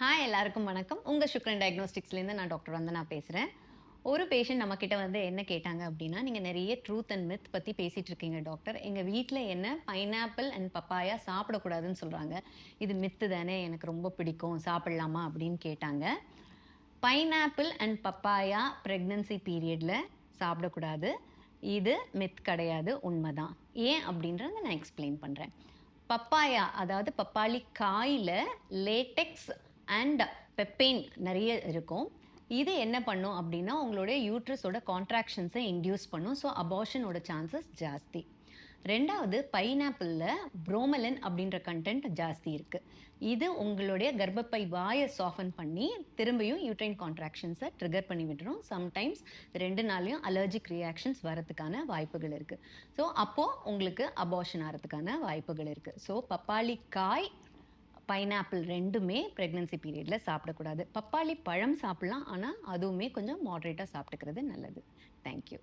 Hi எல்லாருக்கும் வணக்கம். உங்கள் சுக்ரன் டயக்னோஸ்டிக்ஸ்லேருந்து நான் டாக்டர் வந்து நான் பேசுகிறேன் ஒரு பேஷண்ட் நம்மக்கிட்ட வந்து என்ன கேட்டாங்க அப்படின்னா நீங்கள் நிறைய ட்ரூத் அண்ட் மித் பற்றி பேசிகிட்டு இருக்கீங்க டாக்டர் எங்கள் வீட்டில் என்ன பைனாப்பிள் அண்ட் பப்பாயா சாப்பிடக்கூடாதுன்னு சொல்கிறாங்க இது மித்து தானே எனக்கு ரொம்ப பிடிக்கும் சாப்பிட்லாமா அப்படின்னு கேட்டாங்க. பைனாப்பிள் அண்ட் பப்பாயா ப்ரெக்னன்சி பீரியடில் சாப்பிடக்கூடாது. இது மித் கிடையாது உண்மை தான் ஏன் அப்படின்றத நான் எக்ஸ்பிளைன் பண்ணுறேன் பப்பாயா அதாவது பப்பாளி காயில் லேட்டெக்ஸ் அண்ட் பெப்பெயின் நிறைய இருக்கும். இது என்ன பண்ணும் அப்படின்னா உங்களுடைய யூட்ரஸோட கான்ட்ராக்ஷன்ஸை இன்டியூஸ் பண்ணும். ஸோ அபார்ஷனோட சான்சஸ் ஜாஸ்தி. ரெண்டாவது பைனாப்பிளில் புரோமலின் அப்படின்ற கண்டென்ட் ஜாஸ்தி இருக்குது இது உங்களுடைய கர்ப்பப்பை வாயை சாஃபன் பண்ணி திரும்பியும் யூட்ரைன் கான்ட்ராக்ஷன்ஸை ட்ரிகர் பண்ணி விட்டுரும். சம்டைம்ஸ் ரெண்டு நாள்லையும் அலர்ஜிக் ரியாக்ஷன்ஸ் வரதுக்கான வாய்ப்புகள் இருக்குது ஸோ அப்போது உங்களுக்கு அபார்ஷன் ஆகிறதுக்கான வாய்ப்புகள் இருக்குது ஸோ பப்பாளி காய் பைனாப்பிள் ரெண்டுமே ப்ரெக்னன்சி பீரியடில் சாப்பிடக்கூடாது. பப்பாளி பழம் சாப்பிட்லாம் ஆனால் அதுவுமே கொஞ்சம் மாட்ரேட்டாக சாப்பிட்டுக்கிறது நல்லது. தேங்க்யூ